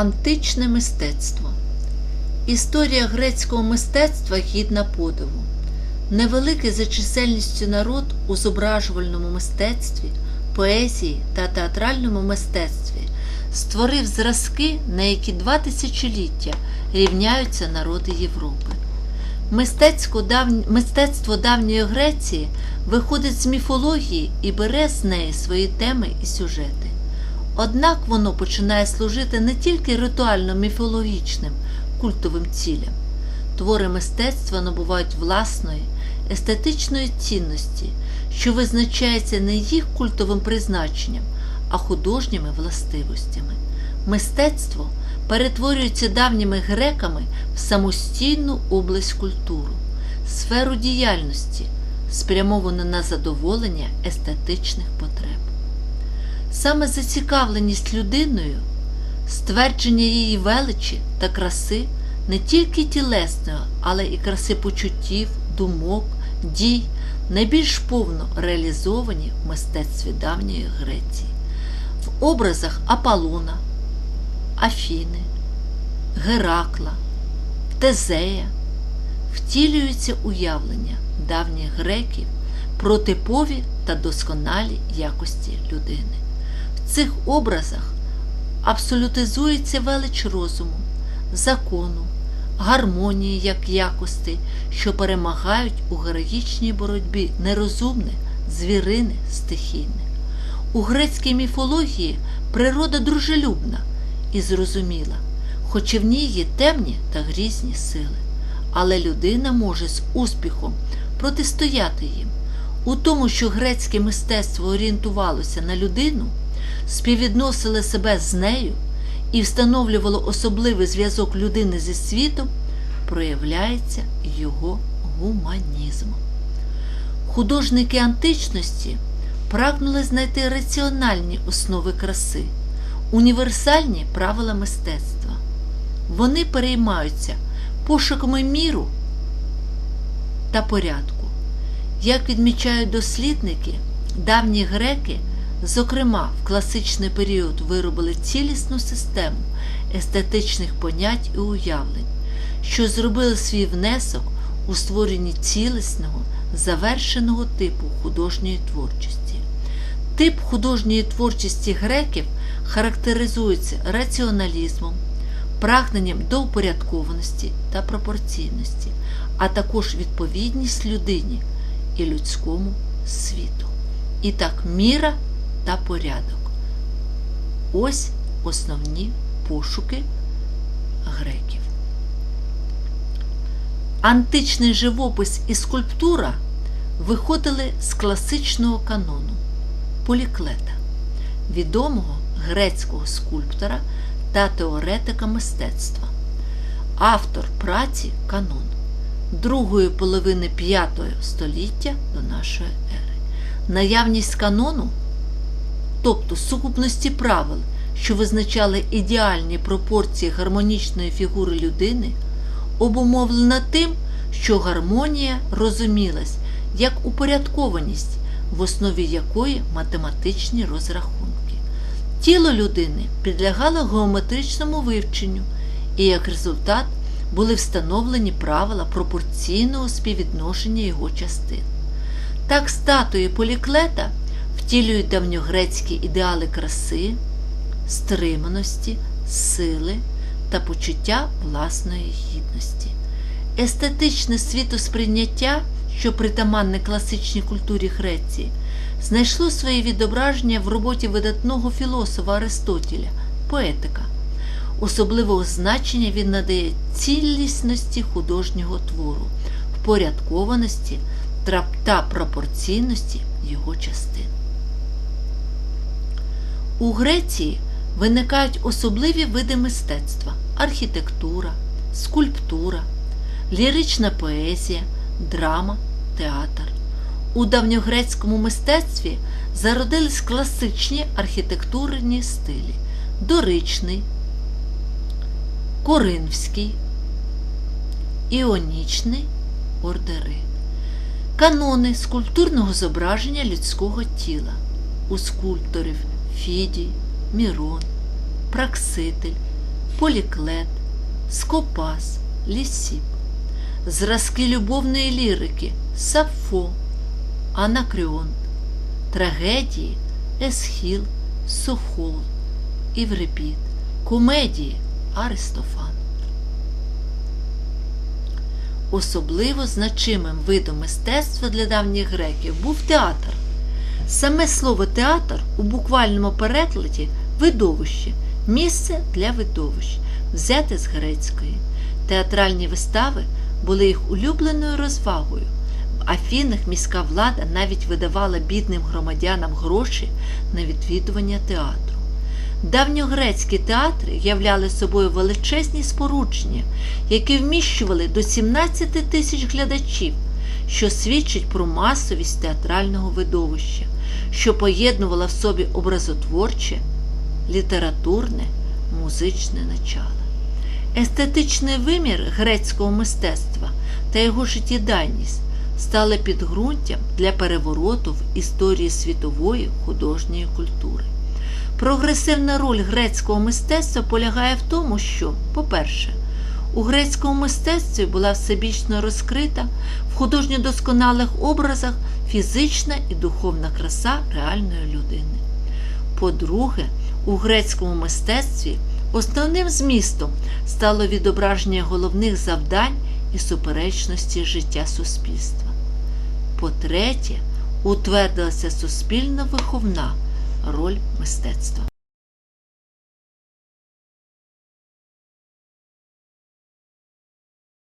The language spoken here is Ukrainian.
Античне мистецтво. Історія грецького мистецтва гідна подиву. Невеликий за чисельністю народ у зображувальному мистецтві, поезії та театральному мистецтві створив зразки, на які два тисячоліття рівняються народи Європи. Мистецтво давньої Греції виходить з міфології і бере з неї свої теми і сюжети. Однак воно починає служити не тільки ритуально-міфологічним культовим цілям. Твори мистецтва набувають власної, естетичної цінності, що визначається не їх культовим призначенням, а художніми властивостями. Мистецтво перетворюється давніми греками в самостійну область культуру, сферу діяльності, спрямовану на задоволення естетичних потреб. Саме зацікавленість людиною, ствердження її величі та краси не тільки тілесної, але і краси почуттів, думок, дій найбільш повно реалізовані в мистецтві давньої Греції, в образах Аполлона, Афіни, Геракла, Тезея втілюються уявлення давніх греків про типові та досконалі якості людини. В цих образах абсолютизується велич розуму, закону, гармонії як якостей, що перемагають у героїчній боротьбі нерозумне, звірине, стихійне. У грецькій міфології природа дружелюбна і зрозуміла, хоч і в ній є темні та грізні сили, але людина може з успіхом протистояти їм. У тому, що грецьке мистецтво орієнтувалося на людину, співвідносило себе з нею і встановлювало особливий зв'язок людини зі світом, проявляється його гуманізм. Художники античності прагнули знайти раціональні основи краси, універсальні правила мистецтва. Вони переймаються пошуками міру та порядку. Як відмічають дослідники, давні греки, зокрема в класичний період, виробили цілісну систему естетичних понять і уявлень, що зробили свій внесок у створенні цілісного, завершеного типу художньої творчості. Тип художньої творчості греків характеризується раціоналізмом, прагненням до упорядкованості та пропорційності, а також відповідність людині і людському світу. І так, міра та порядок. Ось основні пошуки греків. Античний живопис і скульптура виходили з класичного канону Поліклета, відомого грецького скульптора та теоретика мистецтва, автор праці Канон другої половини V століття до нашої ери. Наявність канону, тобто сукупності правил, що визначали ідеальні пропорції гармонічної фігури людини, обумовлена тим, що гармонія розумілась як упорядкованість, в основі якої математичні розрахунки. Тіло людини підлягало геометричному вивченню і як результат були встановлені правила пропорційного співвідношення його частин. Так статуї поліклета втілюють давньогрецькі ідеали краси, стриманості, сили та почуття власної гідності. Естетичне світосприйняття, що притаманне класичній культурі Греції, знайшло своє відображення в роботі видатного філософа Аристотеля, поетика. Особливого значення він надає цілісності художнього твору, впорядкованості та пропорційності його частин. У Греції виникають особливі види мистецтва архітектура, скульптура, лірична поезія, драма, театр. У давньогрецькому мистецтві зародились класичні архітектурні стилі доричний, Коринфський, Іонічний ордери, канони скульптурного зображення людського тіла у скульпторів Фідій, Мірон, Пракситель, Поліклет, Скопас, Лісіп, зразки любовної лірики Сафо, Анакреонт, трагедії Есхіл, Сохол, Іврипід, комедії Аристофан. Особливо значимим видом мистецтва для давніх греків був театр. Саме слово театр у буквальному перекладі видовище, місце для видовищ, взяте з грецької. Театральні вистави були їх улюбленою розвагою. В Афінах міська влада навіть видавала бідним громадянам гроші на відвідування театру. Давньогрецькі театри являли собою величезні спорудження, які вміщували до 17 тисяч глядачів, що свідчить про масовість театрального видовища, що поєднувала в собі образотворче, літературне, музичне начало. Естетичний вимір грецького мистецтва та його життєдайність стали підґрунтям для перевороту в історії світової художньої культури. Прогресивна роль грецького мистецтва полягає в тому, що, по-перше, у грецькому мистецтві була всебічно розкрита в художньо досконалих образах фізична і духовна краса реальної людини. По-друге, у грецькому мистецтві основним змістом стало відображення головних завдань і суперечності життя суспільства. По-третє, утвердилася суспільно виховна роль мистецтва.